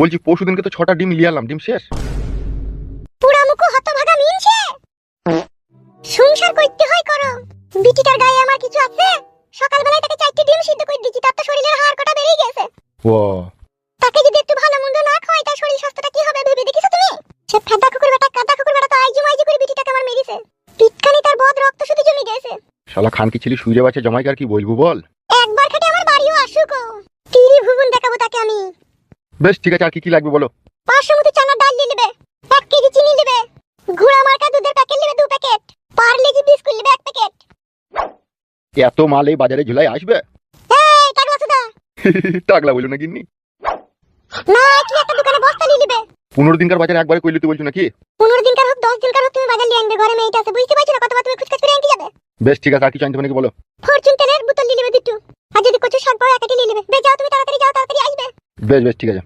বলছি পরশু দিনকে তো ছটা ডিম লিয়ালাম ডিম শেষ? পুরামুখো হতভাগা মিনছে। সংসার করতে হয় করো। বিটিটার গায়ে আমার কিছু আছে? সকালবেলায় তাকে চারটি ডিম সিদ্ধ করে দিচ্ছি তার তো শরীরের হাড় কটা বেরিয়ে গেছে। ও। তাকে যদি একটু ভালো মন্দ না খাওয়াই তার শরীর স্বাস্থ্যটা কি হবে ভেবে দেখিছো তুমি? সে ফেদা কুকুর বেটা কাদা কুকুর বেটা তো আইজু মাইজু করে বিটিটাকে আমার মেরেছে। পিটখানি তার বদ রক্ত শুধু জমি গেছে। শালা খানকি ছিলি সুইরে বাচ্চা জমাইকার কি বলব বল? একবার খাটে আমার বাড়িও আসুক। তিরি ভুবন দেখাবো তাকে আমি। বেশ ঠিক আছে আর কি কি লাগবে বলো? পাঁচশো মতো চানা ডাল নিয়ে নেবে এক কেজি চিনি নেবে ঘোড়া মার্কা দুধের প্যাকেট নেবে দু প্যাকেট পার্লেজি বিস্কুট নেবে এক প্যাকেট এত মাল এই বাজারে ঝুলাই আসবে? এই টাকলা সুদা। টাকলা বলো না গিন্নি? না কি একটা দোকানে বস্তা নিয়ে নেবে। পনেরো দিনকার বাজারে একবারে কইলে তুই বলছো নাকি? পনেরো দিনকার হোক দশ দিনকার হোক তুমি বাজার নিয়ে আনবে ঘরে মেয়েটা আছে বুঝতে পারছ না কতবার তুমি খুচকাচ করে আনতে যাবে? বেশ ঠিক আছে আর কিছু আনতে হবে নাকি বলো? ফরচুন তেলের বোতল নিয়ে নেবে দুটো। আর যদি কচু শাক পাও একাটি নিয়ে নেবে। বেশ যাও তুমি তাড়াতাড়ি যাও। বেশ বেশ ঠিক আছে।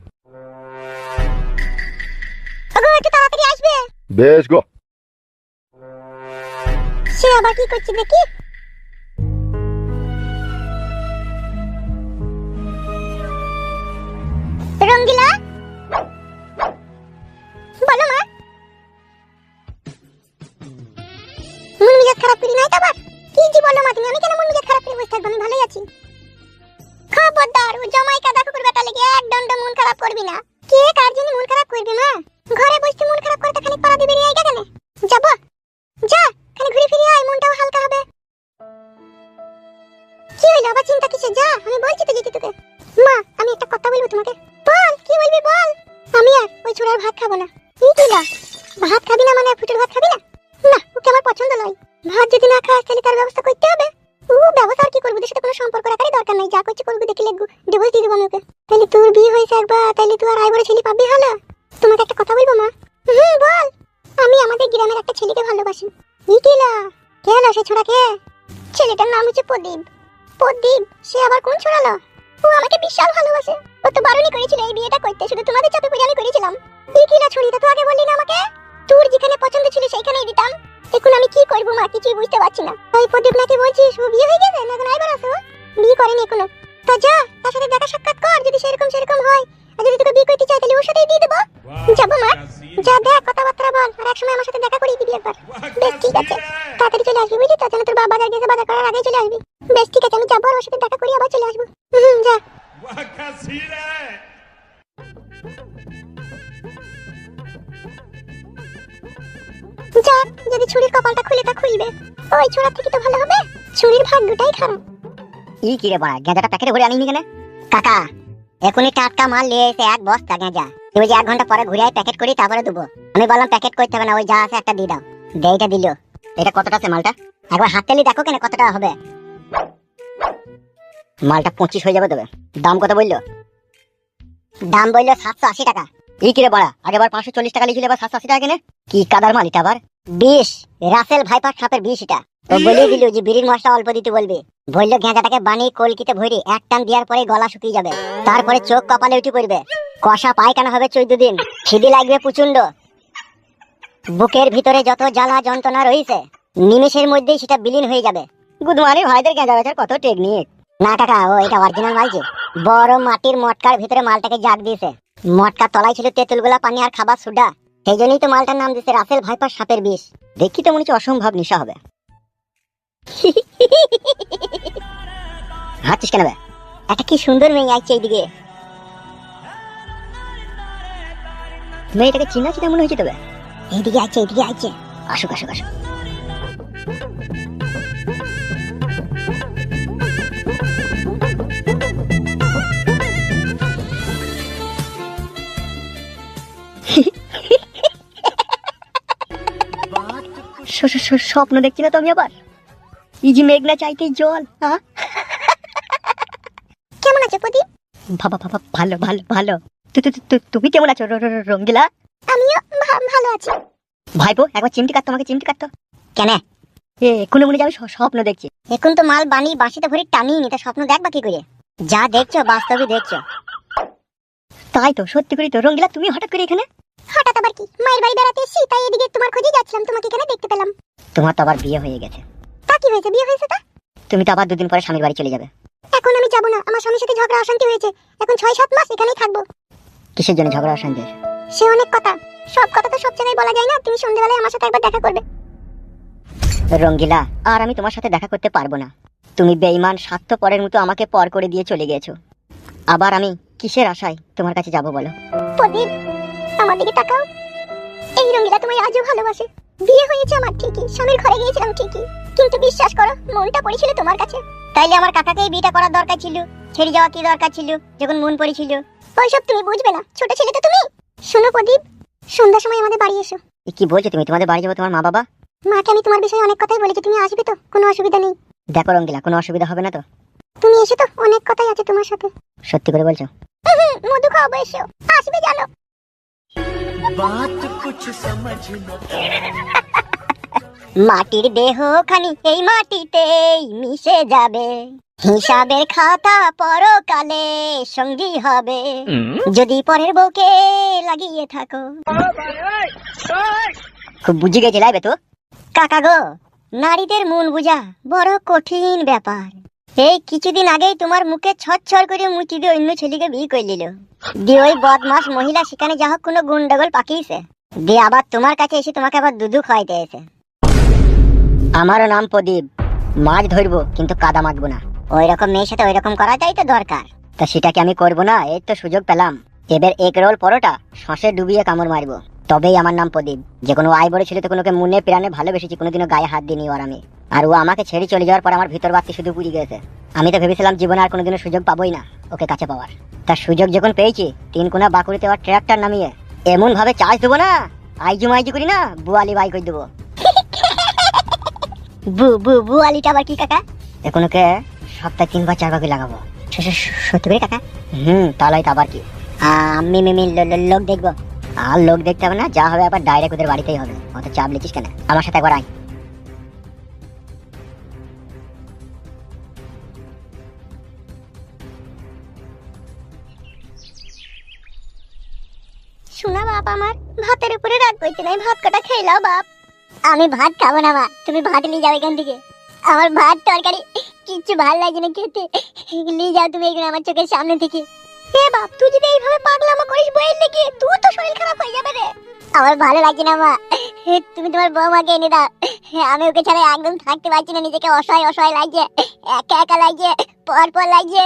বেশ গো। সে আবার কি করছে দেখি? রঙ্গিলা? বলো মা। মন মেজাজ খারাপ করি নাই তো আবার? কি জি বলো মা তুমি? আমি কেন মন মেজাজ খারাপ করে বসে থাকব? আমি ভালোই আছি। খবরদার ও জমাই কাদা কুকুর বেটা লেগে এক মন খারাপ করবি না। কে কার জন্য মন খারাপ করবি, মা? ঘরে বসে মন খারাপ করতে খানিক পাড়া দিবি রে কেন যাব যা খালি ঘুরে ফিরে আয়, মনটাও হালকা হবে। কি হইল, আবার চিন্তা কিসে যা, আমি বলছি তো যেতে তোকে। মা, আমি একটা কথা বলব তোমাকে। বল, কি বলবি বল? আমি আর ওই ছোড়ার ভাত খাব না। কি কিলা ভাত খাবি না মানে ফুটের ভাত খাবি না? না, ওকে আমার পছন্দ নয়। ভাত যদি না খাস তাহলে তার ব্যবস্থা করতে হবে। ও ই ছেলেটার নাম হচ্ছে প্রদীপ। প্রদীপ, সে আবার কোন ছড়ালো? ও আমাকে বিশাল ভালোবাসে। ও তো করেছিল এই বিয়েটা করতে তোমাদের চাপে করেছিলাম। এই কিলা তো আগে বললি না আমাকে? তোর যেখানে পছন্দ ছিল সেইখানেই দিতাম। এখন আমি কি করব, মা? কিছুই বুঝতে পারছি না। ওই প্রদীপ নাকি বলছিস, ও বিয়ে হয়ে গেছে? না, এখন আইবার আসো বিয়ে করেনি এখনও। তো যা, তার সাথে দেখা সাক্ষাৎ কর, যদি সেরকম সেরকম হয়। আর যদি তোকে বিয়ে করতে চাই তাহলে ওর সাথেই দিয়ে দেবো। যাব, মা? যা, দেখ, কথাবার্তা বল। আর এক সময় আমার সাথে দেখা করিয়ে দিবি একবার। বেশ, ঠিক আছে। তাড়াতাড়ি চলে আসবি, বুঝলি তো? যেন তোর বাবা গেছে বাজার করার আগেই চলে আসবি। বেশ, ঠিক আছে, আমি যাব আর ওর সাথে দেখা করি আবার চলে আসব। হুম, যা। যাক যদি ছুরির কপালটা খুলে তা খুলবে। ওই ছোড়া থেকে তো ভালো হবে। ছুরির ভাগ্যটাই খারাপ। ই কি রে বড়া গেঁজাটা প্যাকেটে ভরে আনিনি কেন? কাকা, এখনই টাটকা মাল নিয়ে এসে এক বস্তা গেঁজা। তুমি যে এক ঘণ্টা পরে ঘুরে প্যাকেট করি, তারপরে দেবো। আমি বললাম, প্যাকেট করতে হবে না, ওই যা আছে একটা দিয়ে দাও। দেইটা দিল। এটা কতটা আছে মালটা? একবার হাত দেখো কেন কতটা হবে। মালটা পঁচিশ হয়ে যাবে তবে দাম কত বলল? দাম বলল সাতশো আশি টাকা। ই কি রে আগেবার পাঁচশো চল্লিশ টাকা এবার সাতশো আশি টাকা কেনে? কি কাদার মাল এটা আবার? রাসেল ভাইপার সাপের এটা। ও দিল যে বিড়ির মশলা অল্প দিতে বলল বানিয়ে কলকিতে ভরে, এক টান দেওয়ার পরে গলা শুকিয়ে যাবে। তারপরে চোখ কপালে উঠে পড়বে। কষা পায়খানা হবে চোদ্দ দিন। খিদি লাগবে প্রচণ্ড বুকের ভিতরে যত জ্বালা যন্ত্রণা রয়েছে, নিমেষের মধ্যেই সেটা বিলীন হয়ে যাবে। গুদমারি ভাইদের গেঁজা বেচার কত টেকনিক না কাকা, ও এটা অরিজিনাল মালছে বড় মাটির মটকার ভিতরে মালটাকে জাগ দিয়েছে। মটকার তলায় ছিল তেঁতুলগুলা পানি আর খাবার সুডা। সেই জন্যই তো মালটার নাম দিয়েছে রাসেল ভাইপার সাপের বিষ। দেখি তো মনে হচ্ছে অসম্ভব নেশা হবে। হাঁচিস কেন? একটা কি সুন্দর মেয়ে আসছে এইদিকে। মেয়েটাকে চিনা চিনা মনে হয়েছে তবে এইদিকে আছে এইদিকে আছে আসুক আসুক আসুক। স্বপ্ন দেখছি না তো আমি আবার এই যে মেঘনা চাইতেই জল কেমন আছো প্রদীপ বাবা বাবা ভালো ভালো ভালো তুমি কেমন আছো রঙ্গিলা আমিও ভালো আছি ভাইপো একবার চিমটি কাটতো আমাকে চিমটি কাটতো কেন এ এক্ষুনি মনে যাবে স্বপ্ন দেখছি এখন তো মাল বানিয়ে বাঁশিতে ভরে টানিয়ে নি তা স্বপ্ন দেখবা কি করে যা দেখছ বাস্তবে দেখছ তাই তো সত্যি করি তো রঙ্গিলা তুমি হঠাৎ করে এখানে হঠাৎ আবার কি? মায়ের বাড়ি বেড়াতে এসেছি তাই এদিকে তোমার খোঁজে যাচ্ছিলাম তোমাকে এখানে দেখতে পেলাম। তোমার তো আবার বিয়ে হয়ে গেছে। তা কি হয়েছে? বিয়ে হয়েছে তা? তুমি তো আবার দুদিন পরে স্বামীর বাড়ি চলে যাবে। এখন আমি যাব না। আমার স্বামীর সাথে ঝগড়া অশান্তি হয়েছে। এখন ছয় সাত মাস এখানেই থাকব। কিসের জন্য ঝগড়া অশান্তি? হয়েছে? সে অনেক কথা। সব কথা তো সব জায়গায় বলা যায় না। তুমি সন্ধ্যেবেলায় আমার সাথে একবার দেখা করবে। রঙ্গিলা আর আমি তোমার সাথে দেখা করতে পারব না। তুমি বেঈমান স্বার্থ পরের মতো আমাকে পর করে দিয়ে চলে গিয়েছো আবার আমি কিসের আশায় তোমার কাছে যাব বলো? আমার দিকে তাকাও। এই রঙ্গিলা তোমায় আজও ভালোবাসে। বিয়ে হয়েছে আমার ঠিকই স্বামীর ঘরে গিয়েছিলাম ঠিকই। কিন্তু বিশ্বাস করো মনটা পড়েছিল তোমার কাছে। তাইলে আমার কাকাকেই বিয়েটা করার দরকার ছিল? ছেড়ে যাওয়া কি দরকার ছিল যখন মন পড়েছিল? ওইসব তুমি বুঝবে না ছোট ছেলে তো তুমি। শোনো প্রদীপ সন্ধ্যার সময় আমাদের বাড়ি এসো। কি বলছো তুমি? তোমাদের বাড়ি যাব তোমার মা বাবা? মাকে আমি তোমার বিষয়ে অনেক কথাই বলেছি তুমি আসবে তো? কোনো অসুবিধা নেই। দেখো রঙ্গিলা কোনো অসুবিধা হবে না তো? তুমি এসো তো অনেক কথাই আছে তোমার সাথে। সত্যি করে বলছো? মধু খাওয়াবো এসো আসবে জানো। মাটির দেহ খানি এই মাটিতেই মিশে যাবে হিসাবের খাতা পরকালে সঙ্গী হবে যদি পরের বউকে লাগিয়ে থাকো। খুব বুঝি গেছে লাইবে তো? কাকা গো নারীদের মন বুঝা বড় কঠিন ব্যাপার। এই কিছুদিন আগেই তোমার মুখে ছচ্ছর করে মুচি দিয়ে অন্য ছেলেকে বিয়ে করে নিল। দিয়ে ওই বদমাস মহিলা সেখানে যা হোক কোনো গুন্ডগোল পাকিয়েছে। দিয়ে আবার তোমার কাছে এসে তোমাকে আবার দুধু খাইতে এসে আমারও নাম প্রদীপ। মাছ ধরবো কিন্তু কাদা মাখবো না। ওই রকম মেয়ের সাথে ওই রকম করাটাই তো দরকার। তা সেটা কি আমি করব না এই তো সুযোগ পেলাম। এবার এক রোল পরোটা শ্বাসে ডুবিয়ে কামড় মারবো। তবেই আমার নাম প্রদীপ। যে কোনো আয় বড় ছিল তো কোনোকে মনে প্রাণে ভালোবেসেছি কোনোদিনও গায়ে হাত দিইনি ওর আমি। আর ও আমাকে ছেড়ে চলে যাওয়ার পর আমার ভিতর বাক্তি শুধু পুড়ে গেছে আমি তো ভেবেছিলাম জীবনে আর কোনোদিনও সুযোগ পাবোই না ওকে কাছে পাওয়ার। তার সুযোগ যখন পেয়েছি তিন কোনা বাকুড়িতে ওর ট্রাক্টর নামিয়ে এমন ভাবে চার্জ দেবো না আইজু মাইজু করি না বুয়ালি বাই করে দেবো। বু বু বুয়ালিটা আবার কি কাকা? এখন ওকে সপ্তাহে তিনবার চারবার করে লাগাবো। সত্যি করে কাকা? হুম তাহলে তো আবার কি? আমি লোক দেখব। আর লোক দেখতে হবে না যা হবে আবার ডাইরেক্ট ওদের বাড়িতেই হবে। অত চাপ লিখিস কেন? আমার সাথে একবার আয়। শোনা বাপ আমার ভাতের উপরে রাগ করতে নাই ভাত কটা খেলাও বাপ। আমি ভাত খাব না মা। তুমি ভাত নিয়ে যাও এখান থেকে। আমার ভাত তরকারি কিচ্ছু ভালো লাগে না খেতে। নিয়ে যাও তুমি এখানে আমার চোখের সামনে থেকে। এ বাপ তুই যদি এইভাবে পাগলামো করিস বইয়ের লেগে তুই তো শরীর খারাপ হয়ে যাবে রে আমার ভালো লাগছে না মা তুমি তোমার বৌমাকে এনে দাও আমি ওকে ছাড়া একদম থাকতে পারছি না নিজেকে অসহায় অসহায় লাগছে একা একা লাগছে পর পর লাগছে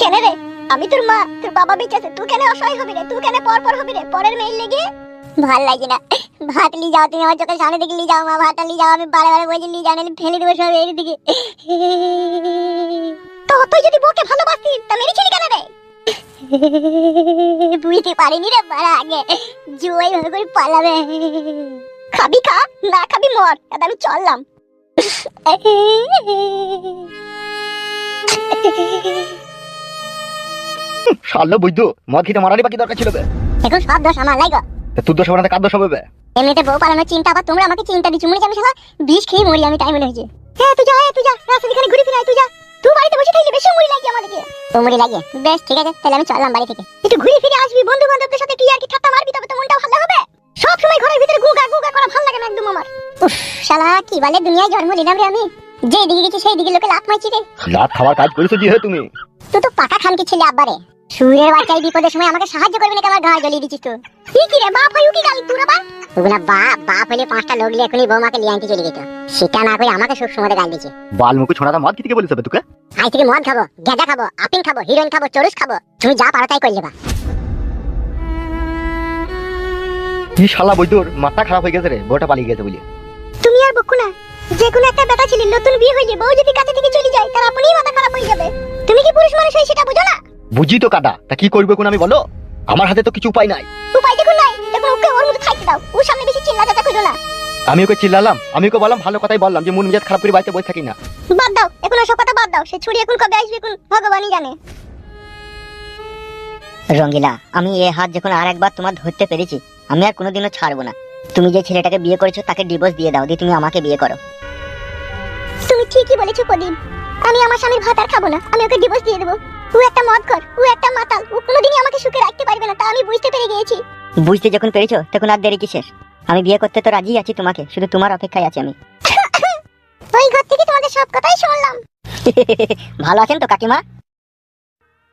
কেন রে আমি তোর মা তোর বাবা বেঁচে আছে তুই কেন অসহায় হবি রে তুই কেন পর পর হবি রে পরের মেয়ের লেগে ভালো লাগছে না ভাত নিয়ে যাও তুমি আমার চোখের সামনে থেকে নিয়ে যাও মা ভাতটা নিয়ে যাও আমি বারে বারে বলছি নিয়ে যাও ফেলে দেবো সব এদিকে তো তুই যদি বউকে ভালোবাসতিস তা মেরেছিলি কেন রে? বুঝতে পারিনি রে বাড়া আগে। জুয়াই ভাবে করে পালাবে। খাবি খা না খাবি মর। দাদা আমি চললাম। মদ খেতে বাকি দরকার ছিল বে। এখন সব দোষ আমার লাইগো। তা তোর দোষ কার দোষ হবে বে? এমনিতে বউ পালানোর চিন্তা আবার তোমরা আমাকে চিন্তা দিচ্ছ। মনে আমি শালা বিষ খেয়ে মরি আমি তাই মনে হয়েছে। হ্যাঁ তুই যা হ্যাঁ তুই যা রাস্তা ঘুরে ফিরে তুই যা। তুই বাড়িতে বসে থাকলে বেশি মুড়ি লাগে আমাদেরকে। তো লাগিয়ে লাগে? বেশ ঠিক আছে তাহলে আমি চললাম বাড়ি থেকে। একটু ঘুরে ফিরে আসবি বন্ধু বান্ধবদের সাথে কি আর কি ঠাট্টা মারবি তবে তো মনটা ভালো হবে। সব সময় ঘরের ভিতরে গুগা গুগা করা ভালো লাগে না একদম আমার। উফ শালা কি বলে দুনিয়ায় জন্ম নিলাম রে আমি। যে দিকে গেছি সেই দিকে লোকে লাভ মাইছি রে। লাত খাওয়ার কাজ করেছ যে হে তুমি? তুই তো পাকা খান কি ছেলে আব্বারে। সুরের বাচ্চাই বিপদের সময় আমাকে সাহায্য করবি না আমার ঘর জ্বলিয়ে দিচ্ছিস তো? কি কি রে বাপ হয় কি গালি তোর আবার? ওগুলা বাপ বাপ হলে পাঁচটা লোক নিয়ে এখনই বৌমাকে লিয়ে আনতে চলে যেত। সেটা না করে আমাকে সব সময় গাল দিচ্ছে বাল মুখে ছোড়াটা মদ খেতে বলেছে বে তোকে? আজ থেকে মদ খাব গেঁজা খাব আপিং খাব হিরোইন খাব চরুস খাব। তুমি যা পারো তাই করলে বা। কি শালা বৈদ্যর মাথা খারাপ হয়ে গেছে রে বউটা পালিয়ে গেছে বলে। তুমি আর বকু না যে কোনো একটা বেটা ছিল নতুন বিয়ে হইলে বউ যদি কাছে থেকে চলে যায় তার আপনিই মাথা খারাপ হয়ে যাবে। তুমি কি পুরুষ মানুষ হয়ে সেটা বুঝো না? বুঝি তো কাদা। তা কি করবে কোন আমি বলো? আমার হাতে তো কিছু উপায় নাই। উপায় দেখুন নাই। দেখুন ওকে ওর মতো থাকতে দাও। ওর সামনে বেশি চিল্লা চাচা করো না। আমি ওকে চিল্লালাম। আমি ওকে বললাম ভালো কথাই বললাম যে মন মেজাজ খারাপ করে বাড়িতে বসে থাকি না। বাদ দাও। এখন ওসব কথা বাদ দাও। সে ছুরি এখন কবে আসবে এখন ভগবানই জানে। রঙ্গিলা আমি এ হাত যখন আর একবার তোমার ধরতে পেরেছি আমি আর কোনোদিনও ছাড়বো না। তুমি যে ছেলেটাকে বিয়ে করেছ তাকে ডিভোর্স দিয়ে দাও। দিয়ে তুমি আমাকে বিয়ে করো। তুমি ঠিকই বলেছ প্রদীপ। আমি আমার স্বামীর ভাত আর খাব না। আমি ওকে ডিভোর্স দিয়ে দেবো। ও একটা মদ কর ও একটা মাতাল ও কোনোদিনই আমাকে সুখে রাখতে পারবে না তা আমি বুঝতে পেরে গিয়েছি। বুঝতে যখন পেরেছ তখন আর দেরি কিসের? আমি বিয়ে করতে তো রাজি আছি তোমাকে শুধু তোমার অপেক্ষায় আছি আমি। ওই ঘর থেকে তোমাদের সব কথাই শুনলাম। ভালো আছেন তো কাকিমা?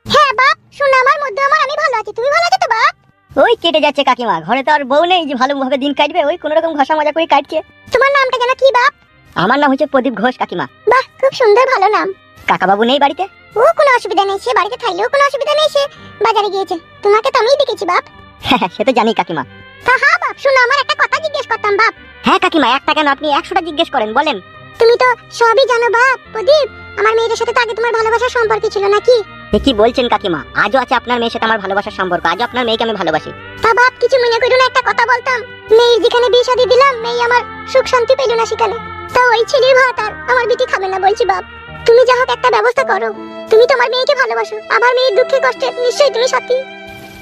হ্যাঁ বাপ শোনো আমার মধ্যে আমার আমি ভালো আছি তুমি ভালো আছো তো বাপ? ওই কেটে যাচ্ছে কাকিমা ঘরে তো আর বউ নেই যে ভালোভাবে দিন কাটবে ওই কোনো রকম ঘষা মজা করে কাটছে। তোমার নামটা যেন কি বাপ? আমার নাম হচ্ছে প্রদীপ ঘোষ কাকিমা। বাহ খুব সুন্দর ভালো নাম। কাকাবাবু নেই বাড়িতে? ও কোনো অসুবিধা নেই সে বাড়িতে থাকলেও কোনো অসুবিধা নেই সে বাজারে গিয়েছে। তোমাকে তো আমিই দেখেছি বাপ। হ্যাঁ সে তো জানি কাকিমা। তা বাপ শোনো আমার একটা কথা জিজ্ঞেস করতাম বাপ। হ্যাঁ কাকিমা একটা কেন? আপনি একশোটা জিজ্ঞেস করেন বলেন। তুমি তো সবই জানো বাপ প্রদীপ। আমার মেয়েটার সাথে তো আগে তোমার ভালোবাসার সম্পর্ক ছিল নাকি? এ কি বলছেন কাকিমা? আজও আছে আপনার মেয়ের সাথে আমার ভালোবাসার সম্পর্ক। আজও আপনার মেয়েকে আমি ভালোবাসি। তা বাপ কিছু মনে করো না একটা কথা বলতাম। মেয়ের যেখানে বিয়ে শাদী দিলাম মেয়ে আমার সুখ শান্তি পেল না সেখানে। তা ওই ছেলের ভাত আর আমার বিটি খাবে না বলছি বাপ। তুমি যা হোক একটা ব্যবস্থা করো। তুমি তোমার মেয়েকে ভালোবাসো। আমার মেয়ের দুঃখে কষ্টে নিশ্চয়ই তুমি সাথী।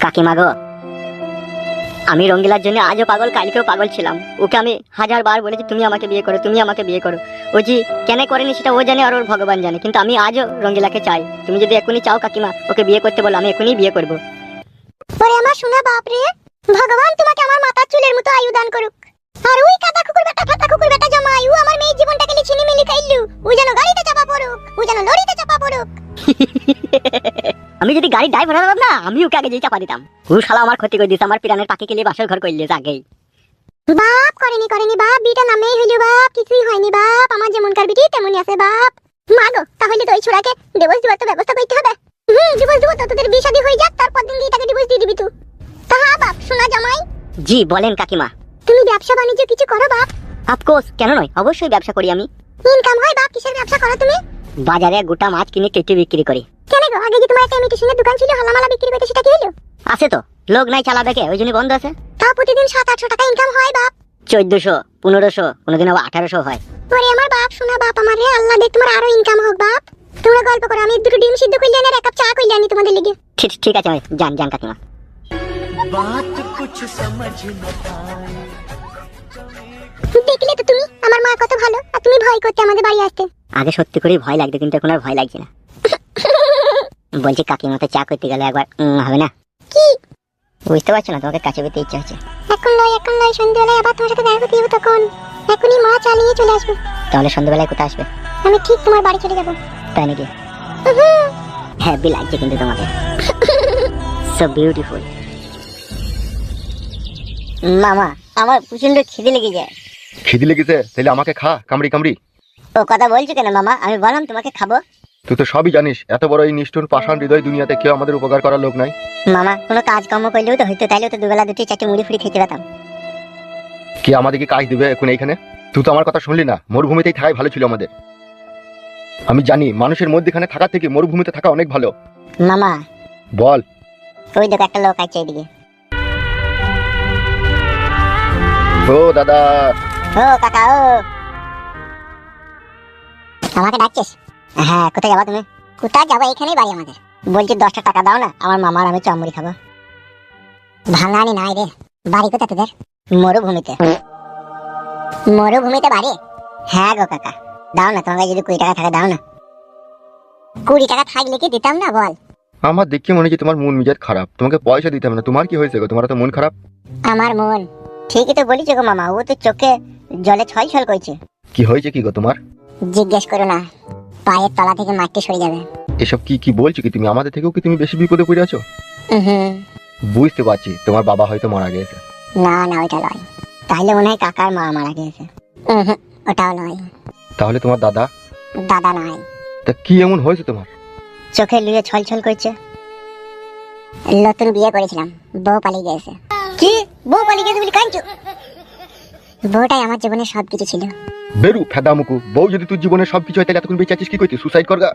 কাকিমা গো আমি রঙ্গিলার জন্য আজও পাগল কালকেও পাগল ছিলাম। ওকে আমি হাজার বার বলেছি তুমি আমাকে বিয়ে করো তুমি আমাকে বিয়ে করো। ও জি কেন করেনি সেটা ও জানে আর ওর ভগবান জানে। কিন্তু আমি আজও রঙ্গিলাকে চাই। তুমি যদি এখনই চাও কাকিমা ওকে বিয়ে করতে বলো আমি এখনই বিয়ে করব। ওরে আমার শোনা বাপ রে ভগবান তোমাকে আমার মাথার চুলের মতো আয়ু দান করুক। আর ওই কাদা কুকুর বেটা ফাটা কুকুর বেটা জমাই ও আমার মেয়ের জীবনটাকে নিয়ে ছিনিমিনি খাইলু। ও যেন গাড়িতে চাপা পড়ুক ও যেন লরিতে চাপা পড়ুক। আমি যদি গাড়ি ড্রাইভার হতাম না আমি ওকে আগে যেই চাপা দিতাম। ও শালা আমার ক্ষতি করে দিতে আমার পিরানের পাখি কেলিয়ে বাসর ঘর করলে আগেই বাপ করেনি করেনি বাপ বিটা নামেই হইল বাপ কিছুই হয়নি বাপ। আমার যেমনকার বিটি তেমনই আছে বাপ। মাগো তাহলে তো ওই ছোড়াকে ডিভোর্স দেওয়ার তো ব্যবস্থা করতে হবে। হুম ডিভোর্স দেবো তো তোদের বিয়ে শাদী হয়ে যাক তারপর দিন দিয়ে তাকে ডিভোর্স দিয়ে দিবি তুই। তা হ্যাঁ বাপ শোনা জামাই। জি বলেন কাকিমা। তুমি ব্যবসা বাণিজ্য কিছু করো বাপ। আফকোর্স কেন নয়? অবশ্যই ব্যবসা করি আমি। ইনকাম হয় বাপ কিসের ব্যবসা করো তুমি? বাজারে গোটা মাছ কিনে কেটে বিক্রি করি। কেন গো আগে যে তোমার একটা ইমিটেশনের দোকান ছিল হালামালা বিক্রি করতে সেটা কি হলো? আছে তো। লোক নাই চালাবে কে? ওই জন্য বন্ধ আছে। তাও প্রতিদিন সাত আটশো টাকা ইনকাম হয় বাপ। চোদ্দশো পনেরোশো কোনোদিন আবার আঠারোশো হয়। ওরে আমার বাপ শোনা বাপ আমার রে আল্লাহ দেখ তোমার আরও ইনকাম হোক বাপ। তোমরা গল্প করো আমি দুটো ডিম সিদ্ধ করলে আর এক কাপ চা করলে আনি তোমাদের লিগে। ঠিক ঠিক আছে যান যান কাকিমা। দেখলে তো তুমি আমার মা কত ভালো আর তুমি ভয় করতে আমাদের বাড়ি আসতে। আগে সত্যি করেই ভয় লাগতো কিন্তু এখন আর ভয় লাগছে না। বলছি কাকিমা তো চা করতে গেলে একবার হবে না? কি? বুঝতে পারছ না তোমাকে কাছে পেতে ইচ্ছা হচ্ছে। এখন নয় এখন নয় সন্ধ্যেবেলায় আবার তোমার সাথে দেখা করতে যাব তখন। এখনই মা চালিয়ে চলে আসবে। তাহলে সন্ধ্যাবেলায় কোথায় আসবে? আমি ঠিক তোমার বাড়ি চলে যাব। তাই নাকি? হ্যাপি লাগছে কিন্তু তোমাকে। সো বিউটিফুল মামা আমার প্রচণ্ড খিদে লেগে যায়। খিদি লেগেছে? তাহলে আমাকে খা কামড়ি কামড়ি। ও কথা বলছো কেন মামা? আমি বললাম তোমাকে খাব। তুই তো সবই জানিস এত বড় এই নিষ্ঠুর পাষাণ হৃদয় দুনিয়াতে কেউ আমাদের উপকার করার লোক নাই। মামা কোনো কাজ কর্ম করলেও তো হইতো তাইলেও তো দুবেলা দুটি চারটে মুড়ি ফুড়ি খেতে পেতাম কে আমাদেরকে কাজ দিবে এখন এইখানে? তুই তো আমার কথা শুনলি না মরুভূমিতেই থাকাই ভালো ছিল আমাদের। আমি জানি মানুষের মধ্যেখানে থাকা থেকে মরুভূমিতে থাকা অনেক ভালো। মামা। বল। ওই দেখো একটা লোক আছে এদিকে ও দাদা। ও কাকা ও আমাকে ডাকছিস? হ্যাঁ কোথায় যাবা তুমি? কোথায় যাব? এখানেই বাড়ি আমাদের। বলছি দশটা টাকা দাও না আমার মামার আমি চামড়ি খাব। ভাঙানি নাই রে। বাড়ি কোথা তোদের? মরুভূমিতে। মরুভূমিতে বাড়ি? হ্যাঁ গো কাকা। দাও না তোমার কাছে যদি কুড়ি টাকা থাকে দাও না। কুড়ি টাকা থাকলে কি দিতাম না বল? আমার দেখে মনে হচ্ছে তোমার মন মেজাজ খারাপ। তোমাকে পয়সা দিতে হবে না। তোমার কি হয়েছে গো? তোমার তো মন খারাপ? আমার মন। ঠিকই তো বলিস গো মামা ও তো চোখে জলে ছল ছল করছে কি হয়েছে কি গো তোমার? জিজ্ঞেস করো না পায়ের তলা থেকে মাটি সরে যাবে। এসব কি কি বলছো কি তুমি? আমাদের থেকেও কি তুমি বেশি বিপদে পড়ে আছো? হুম। বুঝতে পারছি তোমার বাবা হয়তো মারা গেছে না না ওইটা নয়। তাহলে মনে হয় কাকার মা মারা গিয়েছে। উহুম, ওটাও নয়। তাহলে তোমার দাদা? দাদা নয়। তা কি এমন হয়েছে তোমার? চোখে লুয়ে ছল ছল করছে নতুন বিয়ে করেছিলাম বউ পালিয়ে গেছে কি? বউ পালিয়ে গেছে বলি কাঁদছো? বউটাই আমার জীবনে সব কিছু ছিল। বেরু ফেদা মুকু বউ যদি তোর জীবনে সবকিছু হয় তাহলে এতক্ষণ বেঁচে আছিস কি করছিস সুসাইড করগা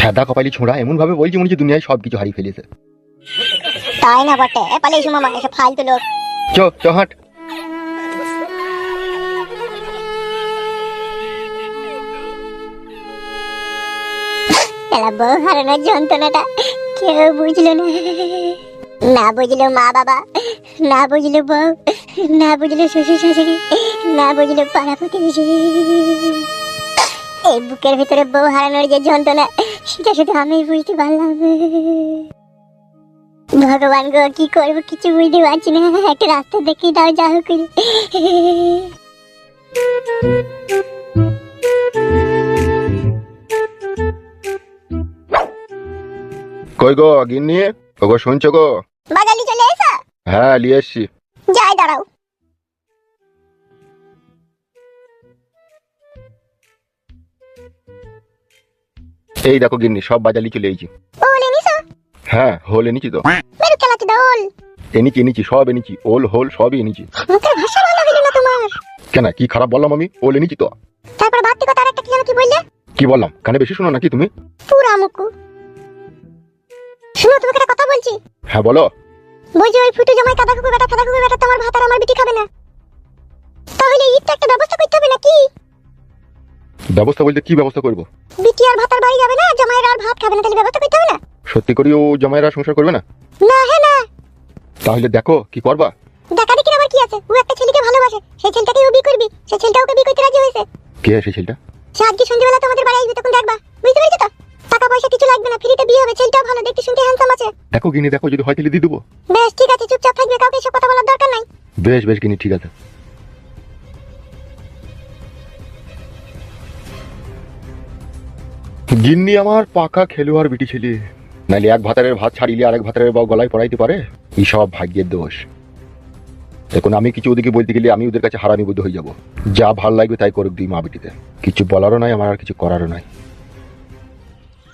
ফেদা কপালি ছোঁড়া এমন ভাবে বলছি মনে হচ্ছে দুনিয়ায় সবকিছু হারিয়ে ফেলেছে। তাই না বটে? এ পালিয়ে এসো মামা এসব ফালতু লোক। চ চ হাট। বউ হারানোর যন্ত্রণাটা কেউ বুঝলো না। না বুঝলো মা বাবা, না বুঝলো বউ, না বুঝলো শ্বশুর শাশুড়ি, না বুঝলো পাড়া প্রতিবেশী এই বুকের ভিতরে বউ হারানোর যে যন্ত্রণা, সেটা শুধু আমি বুঝতে পারলাম। ভগবান গো, কি করব কিছু বুঝতে পারছি না, একটা রাস্তা দেখি দাও যা হোক। কই গো গিন্নি? ওগো শুনছো গো? হ্যাঁ নিয়ে এসছি যাই দাঁড়াও। এই দেখো গিন্নি সব বাজালি চলে ওল এনেছো? হ্যাঁ হোল এনেছি তো। মেরু খেলাচ্ছি দোল এনেছি এনেছি সব এনেছি। ওল হোল সবই এনেছি। মুখের ভাষা ভালো হইল না তোমার। কেন কি খারাপ বললাম আমি? ওল এনেছি তো। তারপর তার কি যেন কি বললে? কি বললাম? কানে বেশি শোনো নাকি তুমি? পুরা মুকু শুনো তোমাকে একটা কথা বলছি। হ্যাঁ বলো। বলছি ওই ফুটু জামাই কাদা কুকুর বেটা ফাদা কুকুর বেটা তোমার ভাত আর আমার বিটি খাবে না। তাহলে ঈদ একটা ব্যবস্থা করতে হবে নাকি? ব্যবস্থা বলতে কি ব্যবস্থা করব? বিটি আর ভাতার বাড়ি যাবে না জামাইয়ের আর ভাত খাবে না তাহলে ব্যবস্থা করতে হবে না? সত্যি করি ও জামাইরা সংসার করবে না? না হ্যাঁ না। তাহলে দেখো কি করবা? দেখা দেখি আবার কি আছে। ও একটা ছেলেকে ভালোবাসে সেই ছেলেটাকে ও বিয়ে করবি সেই ছেলেটা ওকে বিয়ে করতে রাজি হয়েছে। কে আছে ছেলেটা? সে আজকে সন্ধ্যেবেলা তোমাদের বাড়ি আসবে তখন দেখবা। দেখতে শুনতে হ্যান্ডসাম আছে। দেখো গিনি দেখো যদি হয় তাহলে দিয়ে দেবো। বেশ ঠিক আছে চুপচাপ থাকবে কাউকে এসব কথা বলার দরকার নাই। বেশ বেশ গিনি ঠিক আছে। গিন্নি আমার পাকা খেলোয়াড় বিটি ছেলে। নাইলে এক ভাতারের ভাত ছাড়িলে আরেক ভাতারের বা গলায় পড়াইতে পারে? এই সব ভাগ্যের দোষ। এখন আমি কিছু ওদিকে বলতে গেলে আমি ওদের কাছে হারামি বুদ্ধ হয়ে যাব। যা ভালো লাগবে তাই করুক দুই মা বিটিতে কিছু বলারও নাই আমার আর কিছু করারও নাই।